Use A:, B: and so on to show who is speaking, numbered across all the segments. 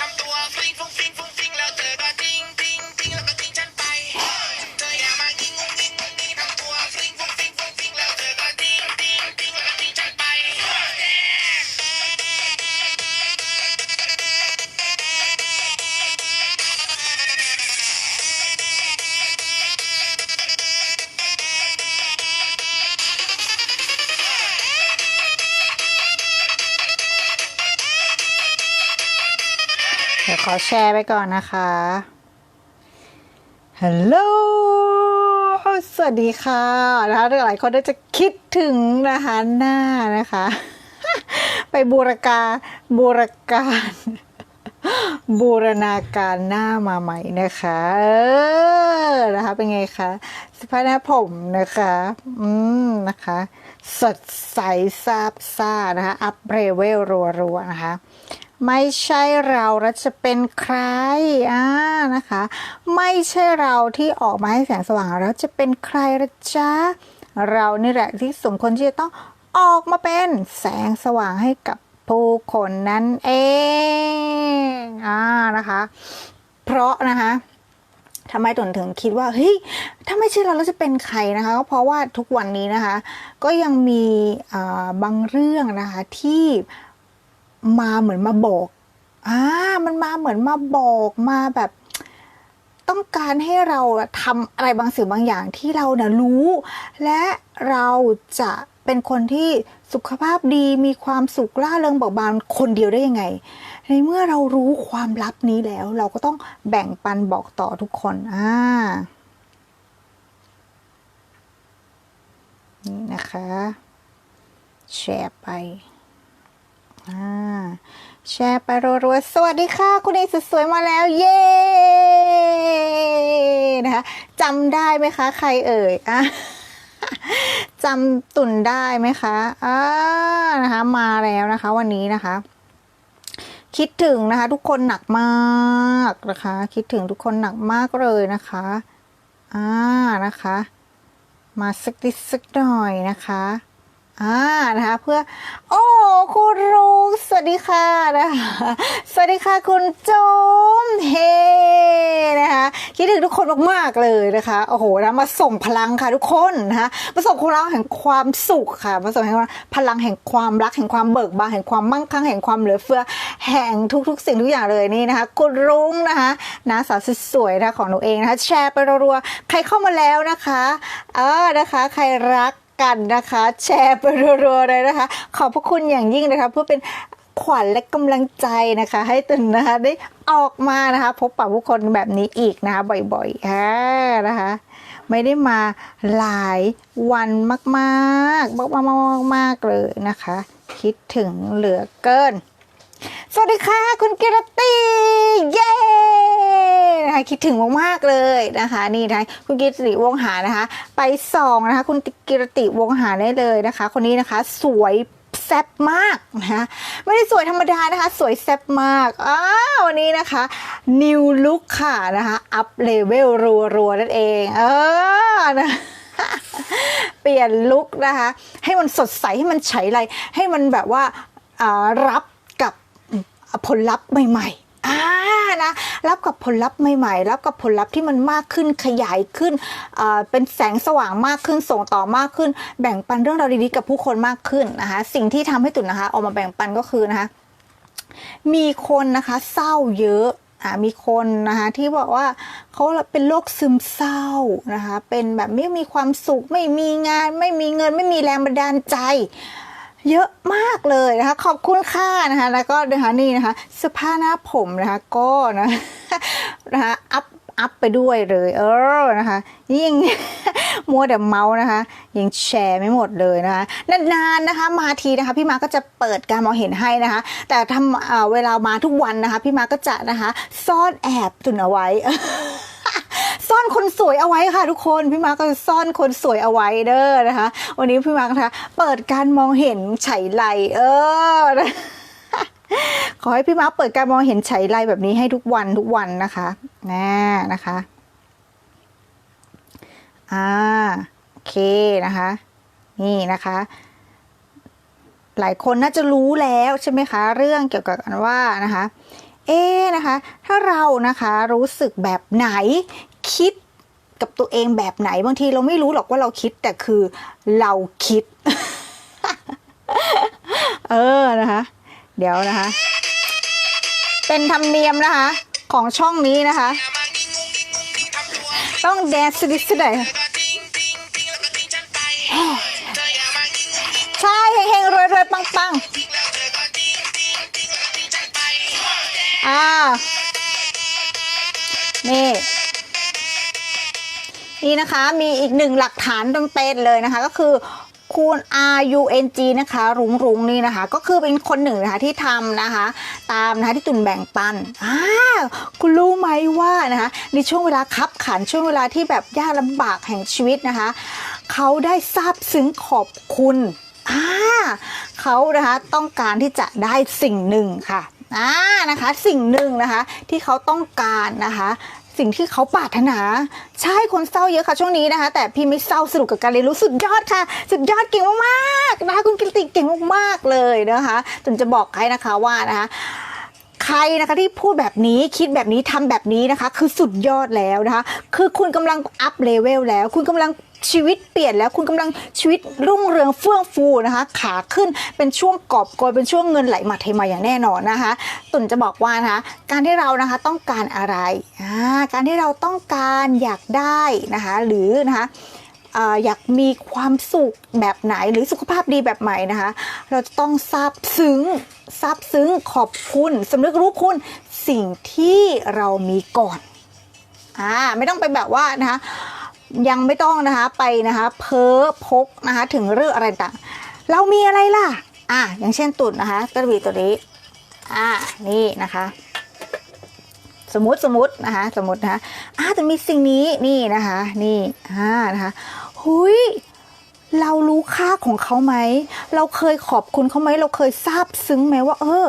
A: ทำตัวฟริ้งฟุ้ อแช
B: ร์ไปก่อนนะคะ ฮัลโหล สวัสดีค่ะนะคะหลายคนน่าจะคิดถึงนะคะหน้านะคะ ไปบูรกาบูรการบูรณาการหน้ามาใหม่นะคะ เออ นะคะ เป็นไงคะสภาพหน้าผมนะคะ อืม นะคะ สดใสซาบซ่านะคะ อัพเรเวลรัวๆนะคะ ไม่ใช่เราแล้วจะเป็นใครอ่านะคะ ไม่ใช่เราที่ออกมาให้แสงสว่างแล้วจะเป็นใครละจ๊ะเรานี่แหละที่สมควรที่จะต้องออกมาเป็นแสงสว่างให้กับผู้คนนั่นเองอ่านะคะ เพราะนะคะทำไมตนถึงคิดว่าเฮ้ยถ้าไม่ใช่เราแล้วจะเป็นใครนะคะก็เพราะว่าทุกวันนี้นะคะ ก็ยังมีอ่าบางเรื่องนะคะที่ มาเหมือนมาบอกอ่ามันมาเหมือนมาบอกมาแบบ ต้องการให้เราทำอะไรบางสิ่งบางอย่างที่เราเนี่ยรู้ และเราจะเป็นคนที่สุขภาพดีมีความสุขล่าเริงเบิกบานคนเดียวได้ยังไง ในเมื่อเรารู้ความลับนี้แล้ว เราก็ต้องแบ่งปันบอกต่อทุกคนอ่านี่นะคะ แชร์ไป แชร์ไปรัวๆ สวัสดีค่ะ คุณเอสุดสวยมาแล้ว เย้นะคะจำได้ไหมคะ ใครเอ่ยอะจำตุ่นได้ไหมคะอ่านะคะ มาแล้วนะคะ วันนี้นะคะ คิดถึงนะคะ ทุกคนหนักมากนะคะ คิดถึงทุกคนหนักมากเลยนะคะอ่านะคะ มาสักนิดสักหน่อยนะคะอ่านะคะเพื่อ โอ้คุณ ดีค่ะนะคะสวัสดีค่ะคุณโจมเฮนะคะคิดถึงทุกคนมากๆเลยนะคะโอ้โหนะมาส่งพลังค่ะทุกคนนะคะมาส่งพลังแห่งความสุขค่ะมาส่งแห่งพลังแห่งความรักแห่งความเบิกบานแห่งความมั่งคั่งแห่งความเหลือเฟือแห่งทุกๆ สิ่งทุกอย่างเลยนี่นะคะคุณรุ้งนะคะนะสาวสวยๆนะคะของหนูเองนะคะ แชร์ไปรัวๆใครเข้ามาแล้วนะคะเออนะคะใครรักกันนะคะ แชร์ไปรัวๆเลยนะคะ ขอบพระคุณอย่างยิ่งนะคะ เพื่อเป็น ขวัญและกำลังใจนะคะ ให้ตุนนะคะ ได้ออกมานะคะ พบปะผู้คนแบบนี้อีกนะคะบ่อยๆอ่านะคะ ไม่ได้มาหลายวันมากๆมากๆมากๆเลยนะคะ คิดถึงเหลือเกิน สวัสดีค่ะคุณกิรติเย้นะคะคิดถึงมากๆเลยนะคะ นี่นะคะคุณกิรติวงหานะคะ ไปส่องนะคะ คุณกิรติวงหาได้เลยนะคะ คนนี้นะคะ สวย แซ่บมากนะคะไม่ได้สวยธรรมดานะคะ สวยแซ่บมากอ้าวันนี้นะคะนิวลุคค่ะนะคะอัพเลเวลรัวๆ นั่นเอง เออนะเปลี่ยนลุคนะคะ ให้มันสดใส ให้มันใช้ไรให้มันแบบว่าอ่ารับกับผลลัพธ์ใหม่ ๆ อ่านะรับกับผลลัพธ์ใหม่ๆ รับกับผลลัพธ์ที่มันมากขึ้นขยายขึ้นเป็นแสงสว่างมากขึ้นส่งต่อมากขึ้น แบ่งปันเรื่องราวดีๆกับผู้คนมากขึ้นนะคะสิ่งที่ทำให้ตุ่นนะคะออกมาแบ่งปันก็คือนะคะมีคนนะคะเศร้าเยอะอ่ามีคนนะคะที่บอกว่าเขาเป็นโรคซึมเศร้านะคะเป็นแบบไม่มีความสุขไม่มีงาน ไม่มีเงินไม่มีแรงบันดาลใจ เยอะมากเลยนะคะ ขอบคุณค่ะนะคะ แล้วก็นะคะนี่นะคะเสื้อผ้าหน้าผมนะคะก็นะนะคะอัพอัพไปด้วยเลยเออนะคะนี่งมัวแต่เมาส์นะคะ ยังแชร์ไม่หมดเลยนะคะนานๆนะคะ มาทีนะคะ พี่มาก็จะเปิดการมองเห็นให้นะคะ แต่ทำเเวลามาทุกวันนะคะ พี่มาก็จะนะคะ ซ่อนแอบตุนเอาไว้ ซ่อนคนสวยเอาไว้ค่ะทุกคนพี่มาร์ก็จะซ่อนคนสวยเอาไว้เด้อนะคะ วันนี้พี่มาร์คนะคะเปิดการมองเห็นไฉไลเออขอให้พี่มาร์คเปิดการมองเห็นไฉไลแบบนี้ให้ทุกวันทุกวันนะคะน่นะคะอ่าโอเคนะคะ นี่นะคะหลายคนน่าจะรู้แล้วใช่ไหมคะ เรื่องเกี่ยวกับกันว่านะคะ เอ๊นะคะ ถ้าเรานะคะรู้สึกแบบไหน คิดกับตัวเองแบบไหนบางทีเราไม่รู้หรอกว่าเราคิดแต่คือเราคิด เออนะคะ เดี๋ยวนะคะ เป็นธรรมเนียมนะคะ ของช่องนี้นะคะ
A: ต้
B: องแดนสดิสได
A: เธอก็ทิ้งทิ้งทิ้งแล้วก็ทิ้งฉันไปเธออย่ามางิงงงงิง
B: ใช่เฮงๆรวยๆปัง
A: ทิ้งแล้วเธอก็ทิ้งทิ้งทิ้งแล้วก็ทิ้งฉันไป
B: ๆอ่านี่ นี่นะคะมีอีกหนึ่งหลักฐานเป๊ะๆเลยนะคะ ก็คือคุณ R U N G นะคะ รุงรุงนี่นะคะ ก็คือเป็นคนหนึ่งนะคะที่ทำนะคะ ตามนะคะที่ตุนแบ่งปันอ่าคุณรู้ไหมว่านะคะในช่วงเวลาคับขันช่วงเวลาที่แบบยากลำบากแห่งชีวิตนะคะ เขาได้ซาบซึ้งขอบคุณอ่าเขานะคะต้องการที่จะได้สิ่งหนึ่งค่ะอ่านะคะสิ่งหนึ่งนะคะที่เขาต้องการนะคะ สิ่งที่เขาปรารถนา ใช่คนเศร้าเยอะค่ะช่วงนี้นะคะ แต่พี่ไม่เศร้าสนุกกับการเรียนรู้สุดยอดค่ะ สุดยอดเก่งมากๆนะคะคุณกิติเก่งมากๆเลยนะคะจนจะบอกใครนะคะว่านะคะใครนะคะที่พูดแบบนี้คิดแบบนี้ทำแบบนี้นะคะ คือสุดยอดแล้วนะคะ คือคุณกำลังอัพเลเวลแล้ว คุณกำลัง ชีวิตเปลี่ยนแล้วคุณกำลังชีวิตรุ่งเรืองเฟื่องฟูนะคะ ขาขึ้นเป็นช่วงกอบโกยเป็นช่วงเงินไหลมาเทมาอย่างแน่นอนนะคะ ตุ่นจะบอกว่านะคะ การที่เรานะคะต้องการอะไรการที่เราต้องการอยากได้นะคะหรือนะคะอยากมีความสุขแบบไหนหรือสุขภาพดีแบบใหม่นะคะ เราจะต้องซาบซึ้งซาบซึ้งขอบคุณสำนึกรู้คุณสิ่งที่เรามีก่อนอ่าไม่ต้องไปแบบว่านะคะ ยังไม่ต้องนะคะไปนะคะ เพ้อพกนะคะ ถึงเรื่องอะไรต่างเรามีอะไรล่ะ อะอย่างเช่นตุ่นนะคะกระบี่ตัวนี้ อ่านี่นะคะ สมมติสมมตินะคะ สมมตินะคะอ่าจะมีสิ่งนี้นี่นะคะ นี่อ่านะคะ หุย เรารู้ค่าของเขาไหม เราเคยขอบคุณเขาไหม เราเคยซาบซึ้งไหมว่า เออ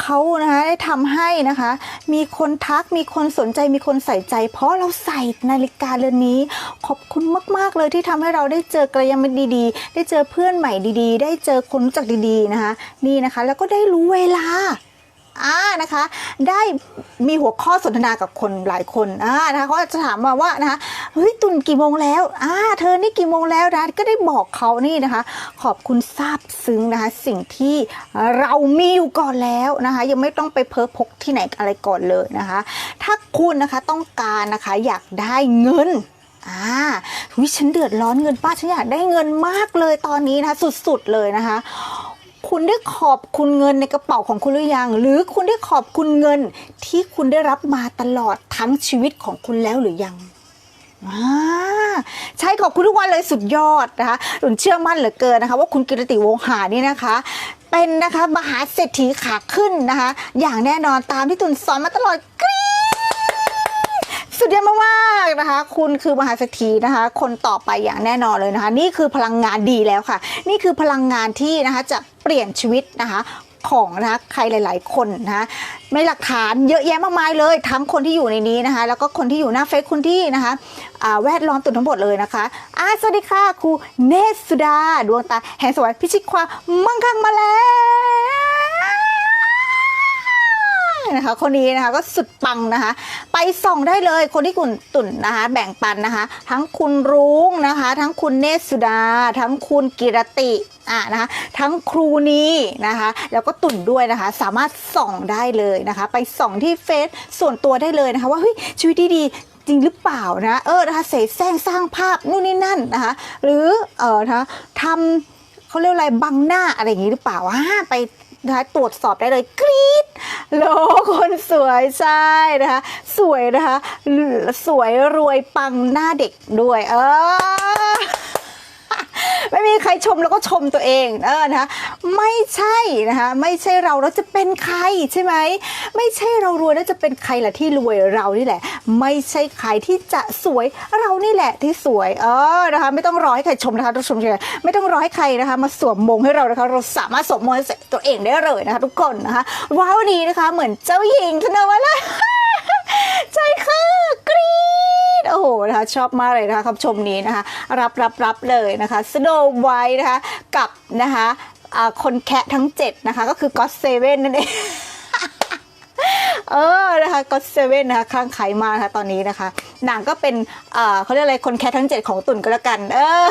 B: เขานะคะได้ทำให้นะคะ มีคนทัก มีคนสนใจ มีคนใส่ใจ เพราะเราใส่นาฬิกาเรือนนี้ ขอบคุณมาก ๆ เลยที่ทำให้เราได้เจอกระยาณมิตรดีๆ ได้เจอเพื่อนใหม่ดีๆ ได้เจอคนรู้จักดีๆนะคะ นี่นะคะ แล้วก็ได้รู้เวลา อ่านะคะ ได้มีหัวข้อสนทนากับคนหลายคนอ่านะคะเขาจะถามมาว่านะคะเฮ้ยตุนกี่โมงแล้วอ่าเธอนี่กี่โมงแล้วนะก็ได้บอกเขานี่นะคะ ขอบคุณซาบซึ้งนะคะ สิ่งที่เรามีอยู่ก่อนแล้วนะคะ ยังไม่ต้องไปเพ้อพกที่ไหนอะไรก่อนเลยนะคะ ถ้าคุณนะคะต้องการนะคะอยากได้เงินอ่าวิฉันเดือดร้อนเงินป้าฉันอยากได้เงินมากเลยตอนนี้นะคะ สุดๆเลยนะคะ คุณได้ขอบคุณเงินในกระเป๋าของคุณหรือยัง หรือคุณได้ขอบคุณเงินที่คุณได้รับมาตลอดทั้งชีวิตของคุณแล้วหรือยังใช่ขอบคุณทุกวันเลยสุดยอดนะคะหนุนเชื่อมั่นเหลือเกินนะคะ ว่าคุณกิรติวงหานี่นะคะ เป็นนะคะมหาเศรษฐีขาขึ้นนะคะ อย่างแน่นอนตามที่ตุนสอนมาตลอดกรี๊สุดยอดมากๆนะคะ คุณคือมหาเศรษฐีนะคะ คนต่อไปอย่างแน่นอนเลยนะคะ นี่คือพลังงานดีแล้วค่ะ นี่คือพลังงานที่นะคะจะ เปลี่ยนชีวิตนะคะของนะคะใครหลาย ๆ คนนะคะไม่หลักฐานเยอะแยะมากมายเลย ทั้งคนที่อยู่ในนี้นะคะ แล้วก็คนที่อยู่หน้าเฟซคุณที่นะคะแวดล้อมตุนทั้งหมดเลยนะคะอ่าสวัสดีค่ะครูเนสสุดา ดวงตาแห่งสวรรค์พิชิตความมั่งคั่งมาแล้ว นะคะ คนนี้นะคะก็สุดปังนะคะ ไปส่องได้เลยคนที่คุณตุ่นนะคะ แบ่งปันนะคะ ทั้งคุณรุ้งนะคะ ทั้งคุณเนสุดา ทั้งคุณกิรติอะนะคะทั้งครูนีนะคะ แล้วก็ตุ่นด้วยนะคะ สามารถส่องได้เลยนะคะ ไปส่องที่เฟซส่วนตัวได้เลยนะคะ ว่าเฮ้ยชีวิตดีๆจริงหรือเปล่านะเออนะคะเสแสร้งสร้างภาพนู่นนี่นั่นนะคะ หรือเออนะคะทำเขาเรียกอะไรบังหน้าอะไรอย่างนี้หรือเปล่าอ่าไป นะคะตรวจสอบได้เลยกรี๊ดโลคนสวยใช่นะคะ สวยนะคะ สวยรวยปังหน้าเด็กด้วย เออ ไม่มีใครชมแล้วก็ชมตัวเองเออนะคะไม่ใช่นะคะไม่ใช่เราแล้วจะเป็นใครใช่ไหมไม่ใช่เรารวยแล้วจะเป็นใครล่ะที่รวยเรานี่แหละ ไม่ใช่ใครที่จะสวยเรานี่แหละที่สวยเออนะคะไม่ต้องรอให้ใครชมนะคะทุกชมเฉยไม่ต้องรอให้ใครนะคะมาสวมมงให้เรานะคะเราสามารถสวมมงตัวเองได้เลยนะคะทุกคนนะคะว้าวนี้นะคะเหมือนเจ้าหญิงธนวัลเลยใจค่ะกรี๊ หนะคะชอบมากเลยนะคะคำชมนี้นะคะ รับรับรับเลยนะคะสโนไวท์นะคะกับนะคะคนแคะทั้ง 7 นะคะ ก็คือก็อตเซเว่นนั่นเองเออนะคะก็เซเว่นนะคะคลั่งไคล้มากนะคะตอนนี้นะคะนางก็เป็นเขาเรียกอะไรคนแคททั้งเจ็ดของตุ่นก็แล้วกัน เออ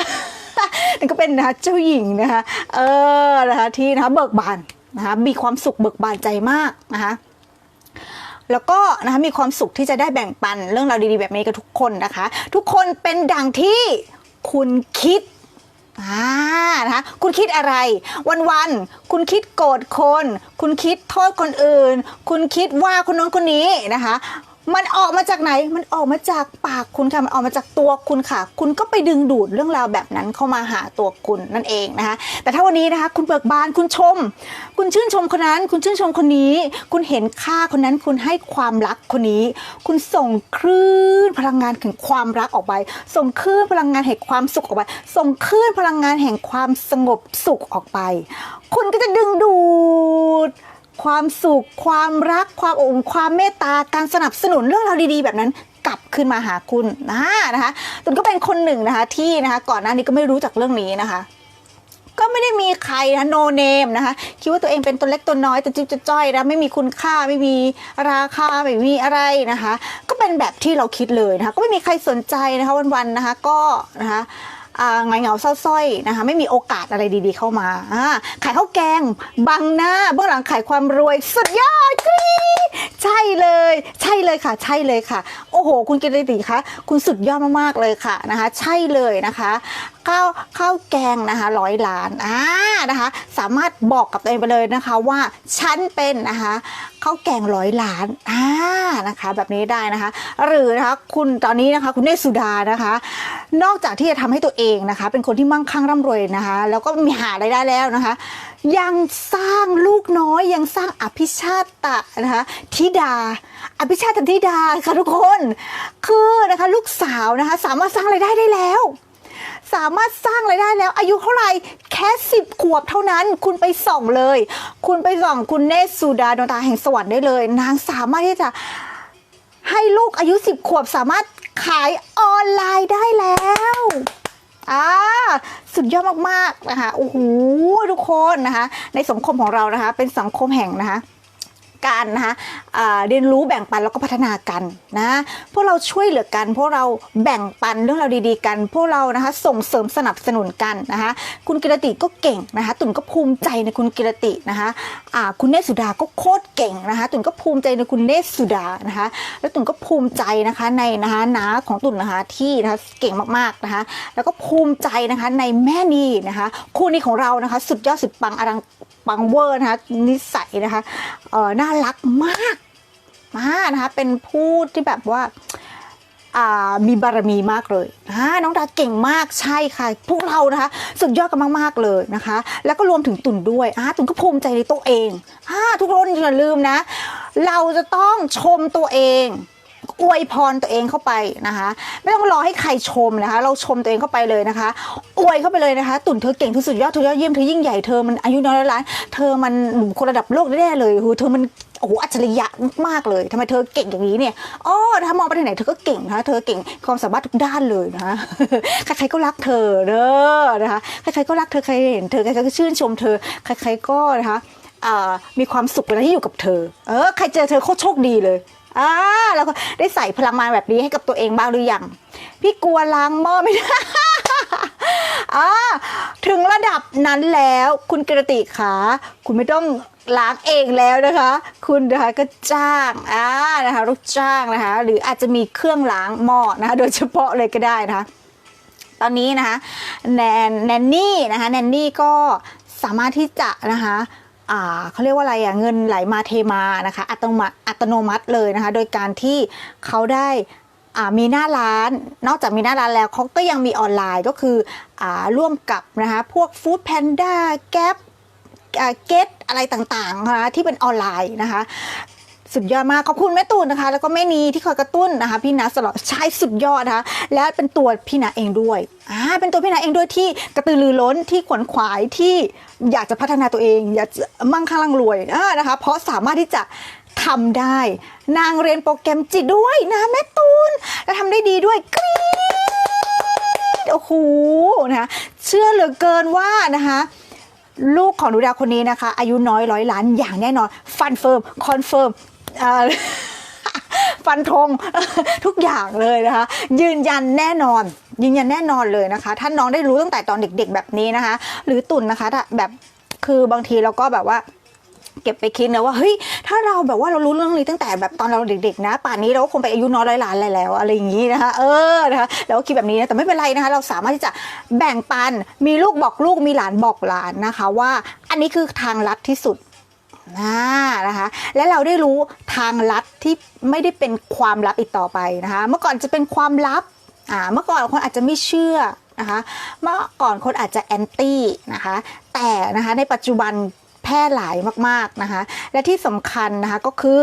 B: นั่นก็เป็นนะคะเจ้าหญิงนะคะ เออนะคะที่นะคะเบิกบานนะคะมีความสุขเบิกบานใจมากนะคะ แล้วก็นะคะมีความสุขที่จะได้แบ่งปันเรื่องราวดีๆแบบนี้กับทุกคนนะคะ ทุกคนเป็นดังที่คุณคิดอ่านะคะคุณคิดอะไร วันๆคุณคิดโกรธคน คุณคิดโทษคนอื่น คุณคิดว่าคนน้นคนนี้นะคะ มันออกมาจากไหน มันออกมาจากปากคุณค่ะ มันออกมาจากตัวคุณค่ะ คุณก็ไปดึงดูดเรื่องราวแบบนั้นเข้ามาหาตัวคุณนั่นเองนะคะ แต่ถ้าวันนี้นะคะ คุณเบิกบาน คุณชม คุณชื่นชมคนนั้น คุณชื่นชมคนนี้ คุณเห็นค่าคนนั้น คุณให้ความรักคนนี้ คุณส่งคลื่นพลังงานแห่งความรักออกไป ส่งคลื่นพลังงานแห่งความสุขออกไป ส่งคลื่นพลังงานแห่งความสงบสุขออกไป คุณก็จะดึงดูด ความสุข ความรัก ความอบอุ่นความเมตตา การสนับสนุนเรื่องราวดีๆ แบบนั้นกลับขึ้นมาหาคุณนะนะคะตุนก็เป็นคนหนึ่งนะคะที่นะคะก่อนหน้านี้ก็ไม่รู้จักเรื่องนี้นะคะก็ไม่ได้มีใครนะโนเนมนะคะคิดว่าตัวเองเป็นตัวเล็กตัวน้อยตัวจิ๊บตัวจ้อยนะไม่มีคุณค่าไม่มีราคาไม่มีอะไรนะคะ ก็เป็นแบบที่เราคิดเลยนะคะ ก็ไม่มีใครสนใจนะคะวันๆนะคะก็นะคะ เงาเหงาเศร้าสร้อยนะคะ ไม่มีโอกาสอะไรดีๆเข้ามาอ่าขายข้าวแกง บังหน้าเบื้องหลังขายความรวย สุดยอดกรี๊ด ใช่เลย ใช่เลยค่ะ ใช่เลยค่ะ โอ้โห คุณกิตติคะคุณสุดยอดมากๆเลยค่ะนะคะ ใช่เลยนะคะข้าวข้าวแกงนะคะร้อยล้านอ่านะคะ สามารถบอกกับตัวเองไปเลยนะคะว่าฉันเป็นนะคะข้าวแกงร้อยล้านอ่านะคะแบบนี้ได้นะคะ หรือนะคะคุณตอนนี้นะคะคุณเนสุดานะคะ นอกจากที่จะทำให้ตัวเองนะคะ เป็นคนที่มั่งคั่งร่ำรวยนะคะ แล้วก็มีหารายได้แล้วนะคะ ยังสร้างลูกน้อยยังสร้างอภิชาตะนะคะธิดา อภิชาตธิดาค่ะทุกคน คือนะคะลูกสาวนะคะสามารถสร้างรายได้ได้แล้ว สามารถสร้างรายได้แล้ว อายุเท่าไหร่แค่สิบขวบเท่านั้นคุณไปส่องเลย คุณไปส่องคุณเนตรสุดาดวงตาแห่งสวรรค์ได้เลย นางสามารถที่จะให้ลูกอายุสิบขวบสามารถขายออนไลน์ได้แล้ว อ่าสุดยอดมากๆนะคะโอ้โหทุกคนนะคะ ในสังคมของเรานะคะ เป็นสังคมแห่งนะคะ การนะคะเรียนรู้แบ่งปันแล้วก็พัฒนากันนะพวกเราช่วยเหลือกันพวกเราแบ่งปันเรื่องราวดีๆกัน พวกเรานะคะส่งเสริมสนับสนุนกันนะคะคุณกิรติก็เก่งนะคะตุ่นก็ภูมิใจในคุณกิรตินะคะคุณเนศสุดาก็โคตรเก่งนะคะตุ่นก็ภูมิใจในคุณเนศสุดานะคะแล้วตุ่นก็ภูมิใจนะคะในนะคะน้าของตุ่นนะคะที่นะคะเก่งมากๆนะคะแล้วก็ภูมิใจนะคะในแม่นีนะคะคู่นี้ของเรานะคะสุดยอดสุดปังอลังปังเวอร์นะคะนิสัยนะคะเออน่ารักมากมากนะคะเป็นผู้ที่แบบว่าอ่ามีบารมีมากเลยอ่าน้องดาเก่งมากใช่ค่ะ พวกเรานะคะ สุดยอดกันมากๆเลยนะคะ แล้วก็รวมถึงตุ่นด้วยอ่าตุ่นก็ภูมิใจในตัวเองอ่าทุกคนอย่าลืมนะ เราจะต้องชมตัวเอง อวยพรตัวเองเข้าไปนะคะ ไม่ต้องรอให้ใครชมนะคะ เราชมตัวเองเข้าไปเลยนะคะ อวยเข้าไปเลยนะคะ ตุ่นเธอเก่งที่สุดยอดเธอยอดเยี่ยมเธอยิ่งใหญ่เธอมันอายุน้อยร้อยล้านเธอมันหนุ่มคนระดับโลกแน่เลยโหเธอมันโอ้โหอัจฉริยะมากๆเลยทำไมเธอเก่งอย่างนี้เนี่ยอ๋อถ้ามองไปทางไหนเธอก็เก่งนะคะเธอเก่งความสามารถทุกด้านเลยนะคะใครๆก็รักเธอเด้อนะคะใครๆก็รักเธอใครเห็นเธอใครๆก็ชื่นชมเธอใครๆก็นะคะมีความสุขเวลาที่อยู่กับเธอ เออใครเจอเธอโคตรโชคดีเลย อ่าแล้วก็ได้ใส่พลังงานแบบนี้ให้กับตัวเองบ้างหรือยัง พี่กลัวล้างหม้อไม่ได้อ่าถึงระดับนั้นแล้วคุณกระติขาคุณไม่ต้องล้างเองแล้วนะคะ คุณนะคะก็จ้างอ่านะคะลูกจ้างนะคะ หรืออาจจะมีเครื่องล้างหม้อนะคะโดยเฉพาะเลยก็ได้นะคะ ตอนนี้นะคะแนนแนนนี่นะคะแนนนี่ก็สามารถที่จะนะคะ เขาเรียกว่าอะไรอะเงินไหลมาเทมานะคะอัตโนมัติอัตโนมัติเลยนะคะ โดยการที่เขาได้มีหน้าร้าน นอกจากมีหน้าร้านแล้วเขาก็ยังมีออนไลน์ก็คืออร่วมกับนะคะพวกฟู้ดแพนด้าแก๊ปเกตอะไรต่างๆนะคะที่เป็นออนไลน์นะคะ สุดยอดมากขอบคุณแม่ตูนนะคะ แล้วก็แม่นีที่คอยกระตุ้นนะคะ พี่นัทตลอดใช่สุดยอดนะคะ แล้วเป็นตัวพี่นัทเองด้วยอ่าเป็นตัวพี่นัทเองด้วยที่กระตือรือร้นที่ขวนขวายที่อยากจะพัฒนาตัวเอง อยากจะมั่งคั่งร่ำรวยอ่านะคะ เพราะสามารถที่จะทำได้ นางเรียนโปรแกรมจิตด้วยนะแม่ตูนและทำได้ดีด้วยกรี๊ดโอ้โหนะคะเชื่อเหลือเกินว่านะคะลูกของหนูดาวคนนี้นะคะ อายุน้อยร้อยล้านอย่างแน่นอน ฟันเฟิร์ม คอนเฟิร์ม ฟันธงทุกอย่างเลยนะคะ ยืนยันแน่นอน ยืนยันแน่นอนเลยนะคะถ้านน้องได้รู้ตั้งแต่ตอนเด็กๆแบบนี้นะคะ หรือตุ่นนะคะแบบคือบางทีเราก็แบบว่าเก็บไปคิดนะว่าเฮ้ยถ้าเราแบบว่าเรารู้เรื่องนี้ตั้งแต่แบบตอนเราเด็กๆ นะ ป่านนี้เราก็คงไปอายุน้อยร้อยล้านอะไรแล้วอะไรอย่างนี้นะคะเออนะคะเราก็คิดแบบนี้นะแต่ไม่เป็นไรนะคะ เราสามารถที่จะแบ่งปันมีลูกบอกลูกมีหลานบอกหลานนะคะ ว่าอันนี้คือทางลัดที่สุด นะนะคะและเราได้รู้ทางลัดที่ไม่ได้เป็นความลับอีกต่อไปนะคะ เมื่อก่อนจะเป็นความลับอ่าเมื่อก่อนคนอาจจะไม่เชื่อนะคะเมื่อก่อนคนอาจจะแอนตี้นะคะแต่นะคะในปัจจุบันแพร่หลายมากๆนะคะและที่สำคัญนะคะก็คือ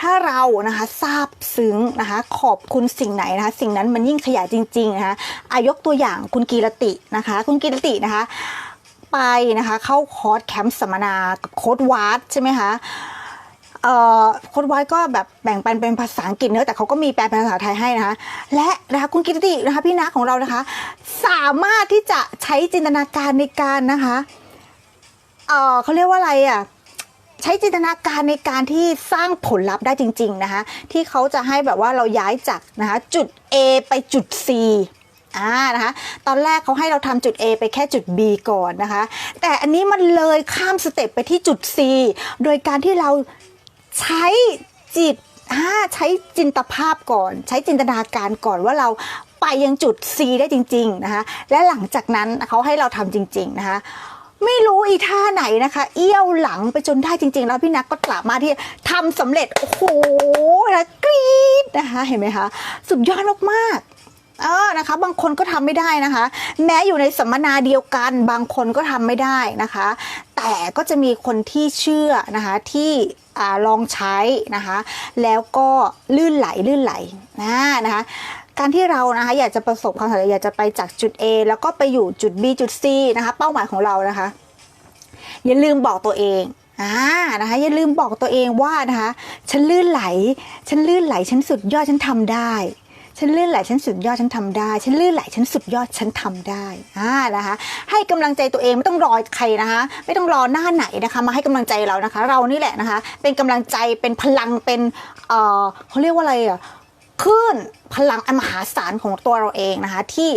B: ถ้าเรานะคะทราบซึ้งนะคะขอบคุณสิ่งไหนนะคะสิ่งนั้นมันยิ่งขยายจริงๆนะคะอายกตัวอย่างคุณกีรตินะคะ คุณกีรตินะคะ ไปนะคะ เข้าคอร์สแคมป์สัมมนากับโค้ดวาร์ดใช่ไหมคะเอ่อโค้ดวาร์ดก็แบบแบ่งปันเป็นภาษาอังกฤษเนอะแต่เขาก็มีแปลเป็นภาษาไทยให้นะคะ และนะคะคุณกิตตินะคะพี่นักของเรานะคะ สามารถที่จะใช้จินตนาการในการนะคะเอ่อเขาเรียกว่าอะไรอะใช้จินตนาการในการที่สร้างผลลัพธ์ได้จริง ๆนะคะ ที่เขาจะให้แบบว่าเราย้ายจากนะคะจุด A ไปจุด C อ่านะคะตอนแรกเขาให้เราทำจุด A ไปแค่จุด B ก่อนนะคะ แต่อันนี้มันเลยข้ามสเต็ปไปที่จุด C โดยการที่เราใช้จิตอ่าใช้จินตภาพก่อน ใช้จินตนาการก่อนว่าเราไปยังจุด C ได้จริง ๆ นะคะ และหลังจากนั้นเขาให้เราทำจริง ๆ นะคะไม่รู้อีท่าไหนนะคะ เอี้ยวหลังไปจนได้จริง ๆ แล้วพี่นักก็กลับมาที่ทำสำเร็จ โอ้โหนะกรี๊ดนะคะ เห็นไหมคะ สุดยอดมากๆ เออนะคะ บางคนก็ทำไม่ได้นะคะ แม้อยู่ในสัมมนาเดียวกัน บางคนก็ทำไม่ได้นะคะ แต่ก็จะมีคนที่เชื่อนะคะที่ลองใช้นะคะ แล้วก็ลื่นไหลลื่นไหลนะนะคะการที่เรานะคะอยากจะประสบความสำเร็จอยากจะไปจากจุด A แล้วก็ไปอยู่จุด B จุด C นะคะเป้าหมายของเรานะคะ อย่าลืมบอกตัวเองอ่านะคะอย่าลืมบอกตัวเองว่านะคะฉันลื่นไหล ฉันลื่นไหล ฉันสุดยอดฉันทำได้ ฉันลื่นไหลฉันสุดยอดฉันทำได้ ฉันลื่นไหลฉันสุดยอดฉันทำได้อ่านะคะ ให้กำลังใจตัวเองไม่ต้องรอใครนะคะ ไม่ต้องรอหน้าไหนนะคะ มาให้กำลังใจเรานะคะ เรานี่แหละนะคะ เป็นกำลังใจเป็นพลังเป็นเอ่อเขาเรียกว่าอะไรอะคลื่นพลังอันมหาศาลของตัวเราเองนะคะ ที่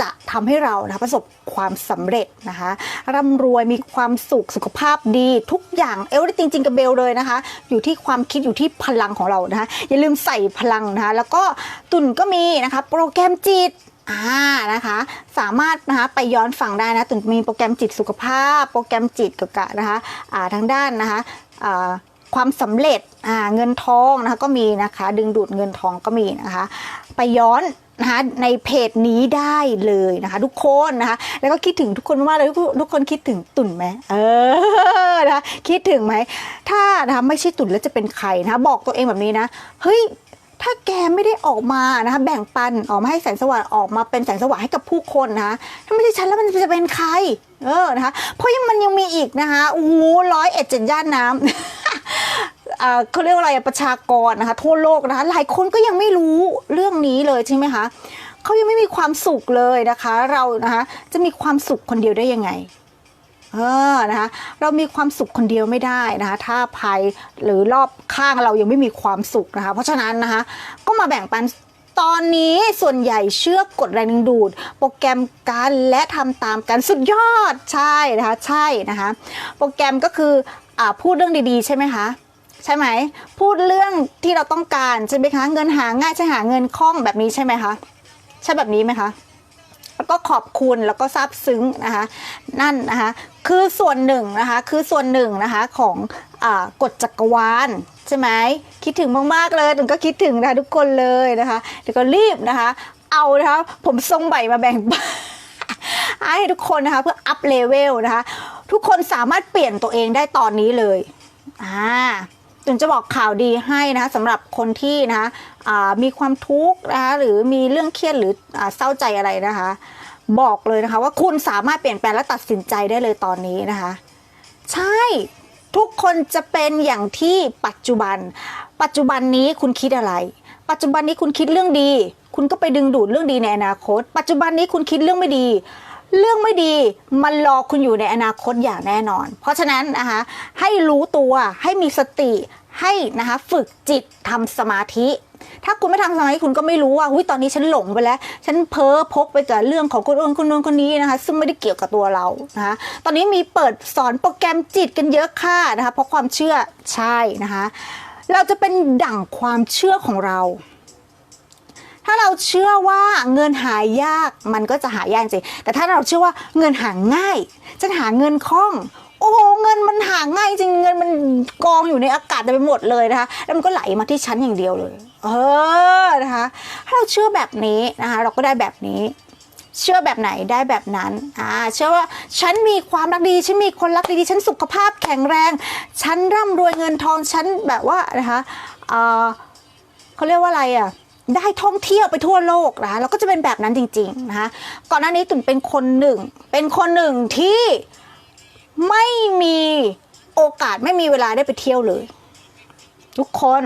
B: จะทำให้เรานะคะประสบความสำเร็จนะคะร่ำรวยมีความสุขสุขภาพดีทุกอย่างเอลจริงจริงกับเบลเลยนะคะ อยู่ที่ความคิดอยู่ที่พลังของเรานะคะอย่าลืมใส่พลังนะคะแล้วก็ตุ่นก็มีนะคะโปรแกรมจิตอ่านะคะ สามารถนะคะไปย้อนฟังได้นะตุ่นมีโปรแกรมจิตสุขภาพ โปรแกรมจิตเกี่ยวกับนะคะอ่าทางด้านนะคะอ่า ความสำเร็จเงินทองนะคะก็มีนะคะ ดึงดูดเงินทองก็มีนะคะ ไปย้อนนะคะในเพจนี้ได้เลยนะคะทุกคนนะคะแล้วก็คิดถึงทุกคนมากเลยทุกทุกคนคิดถึงตุ่นไหมเออนะคะคิดถึงไหมถ้านะคะไม่ใช่ตุ่นแล้วจะเป็นใครนะคะบอกตัวเองแบบนี้นะเฮ้ยถ้าแกไม่ได้ออกมานะคะแบ่งปันออกมาให้แสงสว่างออกมาเป็นแสงสว่างให้กับผู้คนนะะถ้าไม่ใช่ฉันแล้วมันจะเป็นใคร เออนะคะเพราะยังมันยังมีอีกนะคะโอ้โหร้อยเอ็ดเจ็ดย่านน้ำอ่าเขาเรียกว่าอะไรประชากรนะคะทั่วโลกนะคะหลายคนก็ยังไม่รู้เรื่องนี้เลยใช่ไหมคะเขายังไม่มีความสุขเลยนะคะ เรานะคะจะมีความสุขคนเดียวได้ยังไงเออนะคะเรามีความสุขคนเดียวไม่ได้นะคะ ถ้าภัยหรือรอบข้างเรายังไม่มีความสุขนะคะ เพราะฉะนั้นนะคะก็มาแบ่งปัน ตอนนี้ส่วนใหญ่เชื่อกฎแรงดึงดูด โปรแกรมการและทำตามกันสุดยอดใช่นะคะใช่นะคะโปรแกรมก็คืออพูดเรื่องดีๆ ใช่ไหมคะใช่ไหมพูดเรื่องที่เราต้องการใช่ไหมคะเงินหาง่ายใช่หาเงินคล่องแบบนี้ใช่ไหมคะใช่แบบนี้ไหมคะแล้วก็ขอบคุณแล้วก็ซาบซึ้งนะคะนั่นนะคะคือส่วนหนึ่งนะคะคือส่วนหนึ่งนะคะของอกฎจักรวาล ใช่ไหมคิดถึงมากๆเลยถึงก็คิดถึงนะคะทุกคนเลยนะคะเดี๋ยวก็รีบนะคะ เอานะคะผมทรงใบมาแบ่งปันให้ทุกคนนะคะเพื่ออัพเลเวลนะคะ ทุกคนสามารถเปลี่ยนตัวเองได้ตอนนี้เลยอ่าตุนจะบอกข่าวดีให้นะคะสำหรับคนที่นะคะมีความทุกข์นะคะหรือมีเรื่องเครียดหรืออเศร้าใจอะไรนะคะ บอกเลยนะคะว่าคุณสามารถเปลี่ยนแปลงและตัดสินใจได้เลยตอนนี้นะคะ ใช่ ทุกคนจะเป็นอย่างที่ปัจจุบัน ปัจจุบันนี้คุณคิดอะไร ปัจจุบันนี้คุณคิดเรื่องดี คุณก็ไปดึงดูดเรื่องดีในอนาคต ปัจจุบันนี้คุณคิดเรื่องไม่ดีเรื่องไม่ดีมันรอคุณอยู่ในอนาคตอย่างแน่นอน เพราะฉะนั้นนะคะให้รู้ตัวให้มีสติให้นะคะฝึกจิตทำสมาธิ ถ้าคุณไม่ทำสมาธิคุณก็ไม่รู้ว่าอุ้ยตอนนี้ฉันหลงไปแล้ว ฉันเพ้อพกไปกับเรื่องของคนอื่นคนนู้นคนนี้นะคะ ซึ่งไม่ได้เกี่ยวกับตัวเรานะคะตอนนี้มีเปิดสอนโปรแกรมจิตกันเยอะค่ะนะคะ เพราะความเชื่อใช่นะคะ เราจะเป็นดั่งความเชื่อของเราถ้าเราเชื่อว่าเงินหายากมันก็จะหายากจริงแต่ถ้าเราเชื่อว่าเงินหาง่ายจะหาเงินคล่อง อ้โหเงินมันหาง่ายจริงเงินมันกองอยู่ในอากาศเต็มไปหมดเลยนะคะ แล้วมันก็ไหลมาที่ชั้นอย่างเดียวเลย เออนะคะถ้าเราเชื่อแบบนี้นะคะ เราก็ได้แบบนี้เชื่อแบบไหนได้แบบนั้น อ่า เชื่อว่าฉันมีความรักดี ฉันมีคนรักดี ฉันสุขภาพแข็งแรง ฉันร่ำรวยเงินทอง ฉันแบบว่านะคะเอ่อเขาเรียกว่าอะไรอะ ได้ท่องเที่ยวไปทั่วโลกนะคะแล้วก็จะเป็นแบบนั้นจริงๆนะคะ ก่อนหน้านี้ตุ่นเป็นคนหนึ่ง เป็นคนหนึ่งที่ ไม่มีโอกาสไม่มีเวลาได้ไปเที่ยวเลย ทุกคน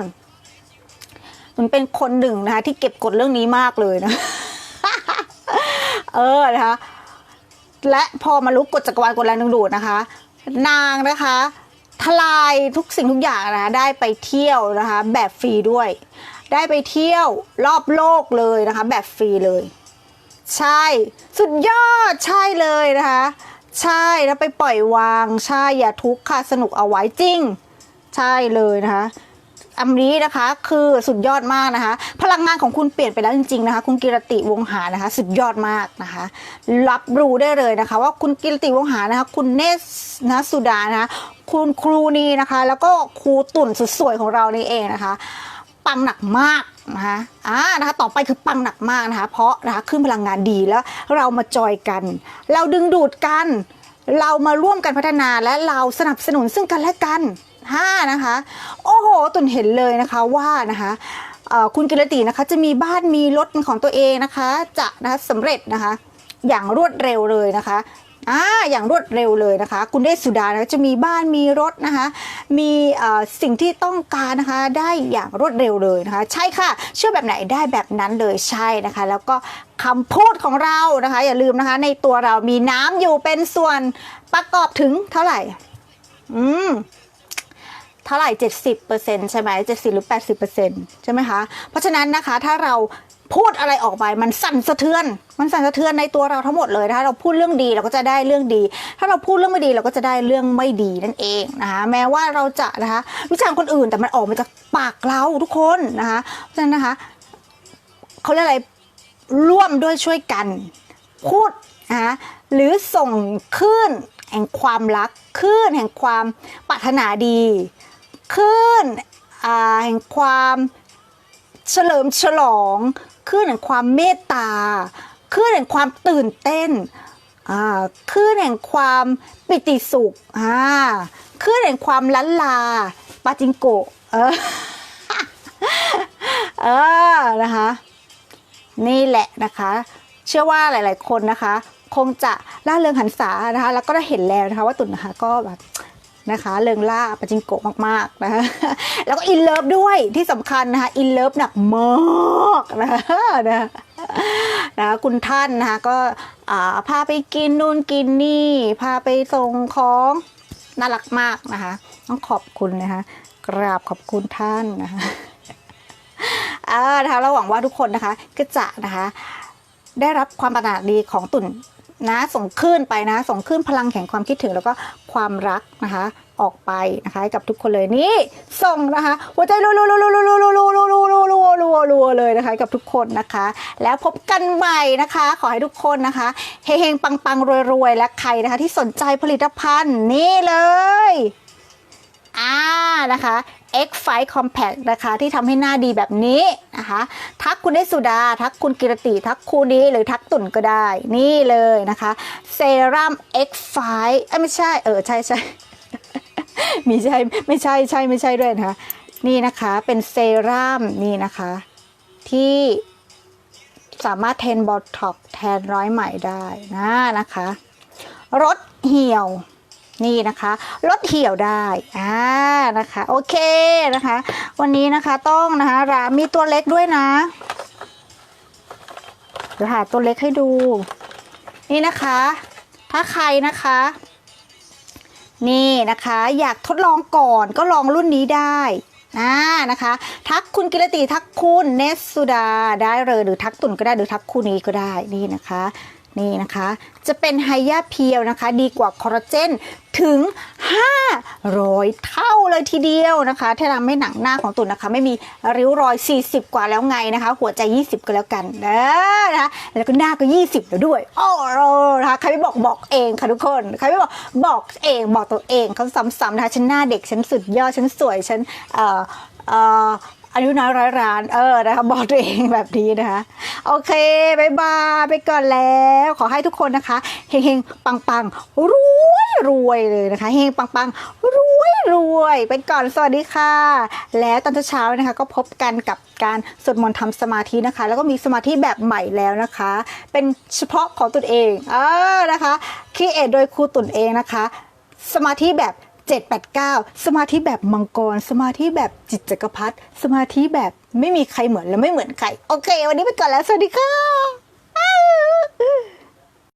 B: ตุ่นเป็นคนหนึ่งนะคะที่เก็บกดเรื่องนี้มากเลยนะ เออนะคะและพอมารู้กฎจักรวาลกฎแรงดึงดูดนะคะ นางนะคะทลายทุกสิ่งทุกอย่างนะคะได้ไปเที่ยวนะคะ แบบฟรีด้วย ได้ไปเที่ยวรอบโลกเลยนะคะ แบบฟรีเลย ใช่ สุดยอดใช่เลยนะคะ ใช่แล้วไปปล่อยวางใช่อย่าทุกข์ค่ะสนุกเอาไว้จริง ใช่เลยนะคะอันนี้นะคะคือสุดยอดมากนะคะ พลังงานของคุณเปลี่ยนไปแล้วจริงๆนะคะ คุณกิรติวงหานะคะ สุดยอดมากนะคะ รับรู้ได้เลยนะคะ ว่าคุณกิรติวงหานะคะ คุณเนสนะสุดานะคะ คุณครูนีนะคะ แล้วก็ครูตุ่นสุดสวยของเรานี่เองนะคะ ปังหนักมากนะคะอ่านะคะต่อไปคือปังหนักมากนะคะ เพราะนะคะขึ้นพลังงานดีแล้วเรามาจอยกัน เราดึงดูดกัน เรามาร่วมกันพัฒนาและเราสนับสนุนซึ่งกันและกันห้านะคะ โอ้โหตุนเห็นเลยนะคะว่านะคะคุณกิรตินะคะจะมีบ้านมีรถของตัวเองนะคะ จะนะคะสำเร็จนะคะอย่างรวดเร็วเลยนะคะ อ่าอย่างรวดเร็วเลยนะคะ คุณได้สุดานะจะมีบ้านมีรถนะคะ มีสิ่งที่ต้องการนะคะ ได้อย่างรวดเร็วเลยนะคะ ใช่ค่ะ เชื่อแบบไหนได้แบบนั้นเลยใช่นะคะ แล้วก็คำพูดของเรานะคะ อย่าลืมนะคะ ในตัวเรามีน้ำอยู่เป็นส่วนประกอบถึงเท่าไหร่ อืมเท่าไหร่ 70%ใช่ไหม70 หรือ 80%ใช่ไหมคะ เพราะฉะนั้นนะคะถ้าเรา พูดอะไรออกไปมันสั่นสะเทือน มันสั่นสะเทือนในตัวเราทั้งหมดเลยนะคะเราพูดเรื่องดีเราก็จะได้เรื่องดี ถ้าเราพูดเรื่องไม่ดีเราก็จะได้เรื่องไม่ดีนั่นเองนะคะแม้ว่าเราจะนะคะวิจารณ์คนอื่นแต่มันออกมาจากปากเราทุกคนนะคะเพราะฉะนั้นนะคะเขาเรียกอะไรร่วมด้วยช่วยกันพูดนะคะหรือส่งคลื่นแห่งความรักคลื่นแห่งความปรารถนาดีคลื่นแห่งความเฉลิมฉลอง คลื่นแห่งความเมตตาคลื่นแห่งความตื่นเต้นอ่าคลื่นแห่งความปิติสุขอ่าคลื่นแห่งความลันลาปาจิงโกะเออเออนะคะนี่แหละนะคะ เชื่อว่าหลาย ๆ คนนะคะ คงจะล่าเริงหันษานะคะ แล้วก็ได้เห็นแล้วนะคะ ว่าตุ่นนะคะก็แบบ นะคะเริงล่าปาจิงโกะมากๆนะคะแล้วก็อินเลิฟด้วยที่สำคัญนะคะอินเลิฟหนักมากนะคะนะนะคุณท่านนะคะก็พาไปกินนู่นกินนี่ พาไปส่งของน่ารักมากนะคะ ต้องขอบคุณนะคะกราบขอบคุณท่านนะคะอ่านะคะเราหวังว่าทุกคนนะคะก็จะนะคะได้รับความปรารถนาดีของตุ่น นะส่งขึ้นไปนะ ส่งขึ้นพลังแห่งความคิดถึงแล้วก็ความรักนะคะ ออกไปนะคะ กับทุกคนเลยนี่ส่งนะคะหัวใจรัวๆๆๆๆๆๆๆๆๆเลยนะคะ กับทุกคนนะคะ แล้วพบกันใหม่นะคะ ขอให้ทุกคนนะคะเฮงๆปังๆรวยๆและใครนะคะ ที่สนใจผลิตภัณฑ์นี่เลย อ่านะคะ X5 Compact นะคะที่ทำให้หน้าดีแบบนี้นะคะ ทักคุณได้สุดา ทักคุณกิรติ ทักครูนี้หรือทักตุ่นก็ได้ นี่เลยนะคะ เซรั่ม X5 เอ้ไม่ใช่ เออ ใช่ใช่มีใช่ ไม่ใช่ใช่ไม่ใช่ด้วยนะคะ นี่นะคะเป็นเซรั่มนี่นะคะ ที่สามารถเทนบอท็อกแทนร้อยไหมได้นะนะคะรถเหี่ยว นี่นะคะลดเหี่ยวได้อ่านะคะโอเคนะคะ วันนี้นะคะต้องนะคะรามีตัวเล็กด้วยนะเดี๋ยวหาตัวเล็กให้ดู นี่นะคะ ถ้าใครนะคะ นี่นะคะอยากทดลองก่อนก็ลองรุ่นนี้ได้อ่านะคะ ทักคุณกิรติทักคุณเนสสุดาได้เลยหรือทักตุ่นก็ได้หรือทักคู่นี้ก็ได้นี่นะคะ นี่นะคะ จะเป็นไฮยาเพียวนะคะ ดีกว่าคอลลาเจนถึง 500 เท่าเลยทีเดียวนะคะ ถ้าทำให้หนังหน้าของตุ่นนะคะ ไม่มีริ้วรอย 40 กว่าแล้วไงนะคะ หัวใจ 20 ก็แล้วกันเออนะคะแล้วก็หน้าก็ 20 แล้วด้วยโอ้โหนะคะใครไม่บอกบอกเองค่ะทุกคนใครไม่บอกบอกเองบอกตัวเองเขาซ้ำๆนะคะฉันหน้าเด็กฉันสุดยอดฉันสวยฉันเอ่อเอ่อ อายุน้อยร้อยร้าน เออนะคะบอกตัวเองแบบนี้นะคะ โอเคบายบายไปก่อนแล้ว ขอให้ทุกคนนะคะเฮงๆปังๆรวยรวยเลยนะคะเฮงๆปังๆรวยรวยไปก่อนสวัสดีค่ะ แล้วตอนเช้านะคะ ก็พบกันกับการสวดมนต์ทำสมาธินะคะ แล้วก็มีสมาธิแบบใหม่แล้วนะคะ เป็นเฉพาะของตนเอง เออนะคะคิดเอทโดยครูตุนเองนะคะ สมาธิแบบ 789 สมาธิแบบมังกร สมาธิแบบจิตจักรพรรดิสมาธิแบบไม่มีใครเหมือนและไม่เหมือนใคร โอเค วันนี้ไปก่อนแล้ว สวัสดีค่ะ